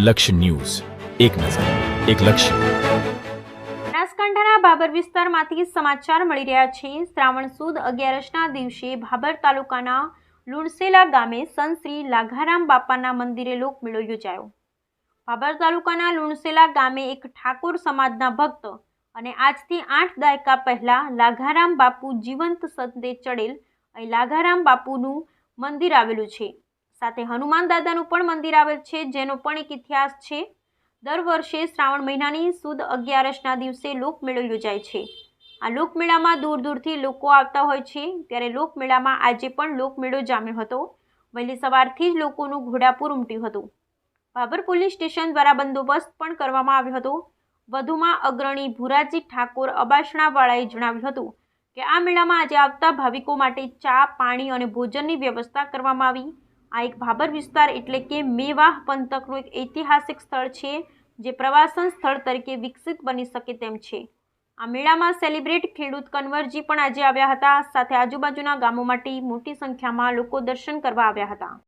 લક્ષ્ય ન્યૂઝ. એક નજર, એક લક્ષ્ય. બનાસકાંઠાના વિસ્તારમાંથી સમાચાર મળી રહ્યા છે. શ્રાવણ સુદ અગિયારસના દિવસે ભાબર તાલુકાના લુણસેલા ગામે સંત શ્રી લાઘારામ બાપાના મંદિરે લોકમેળો યોજાયો. ભાબર તાલુકાના લુણસેલા ગામે એક ઠાકોર સમાજના ભક્ત અને આજથી આઠ દાયકા પહેલા લાઘારામ બાપુ જીવંત સંતે ચડેલ અહીં લાઘારામ બાપુનું મંદિર આવેલું છે. સાથે હનુમાન દાદાનું પણ મંદિર આવેલ છે, જેનો પણ એક ઇતિહાસ છે. દર વર્ષે શ્રાવણ મહિનાની સુદ અગિયારસના દિવસે લોકમેળો યોજાય છે. આ લોકમેળામાં દૂર દૂરથી લોકો આવતા હોય છે. ત્યારે લોકમેળામાં આજે પણ લોકમેળો જામ્યો હતો. વહેલી સવારથી જ લોકોનું ઘોડાપુર ઉમટ્યું હતું. ભાભર પોલીસ સ્ટેશન દ્વારા બંદોબસ્ત પણ કરવામાં આવ્યો હતો. વધુમાં અગ્રણી ભુરાજી ઠાકોર અબાસણાવાળાએ જણાવ્યું હતું કે, આ મેળામાં આજે આવતા ભાવિકો માટે ચા, પાણી અને ભોજનની વ્યવસ્થા કરવામાં આવી. આ એક ભાબર વિસ્તાર એટલે કે મેવાહ પંથકનું એક ઐતિહાસિક સ્થળ છે, જે પ્રવાસન સ્થળ તરીકે વિકસિત બની શકે તેમ છે. આ મેળામાં સેલિબ્રેટ ખેડૂત કન્વરજી પણ આજે આવ્યા હતા. સાથે આજુબાજુના ગામોમાંથી મોટી સંખ્યામાં લોકો દર્શન કરવા આવ્યા હતા.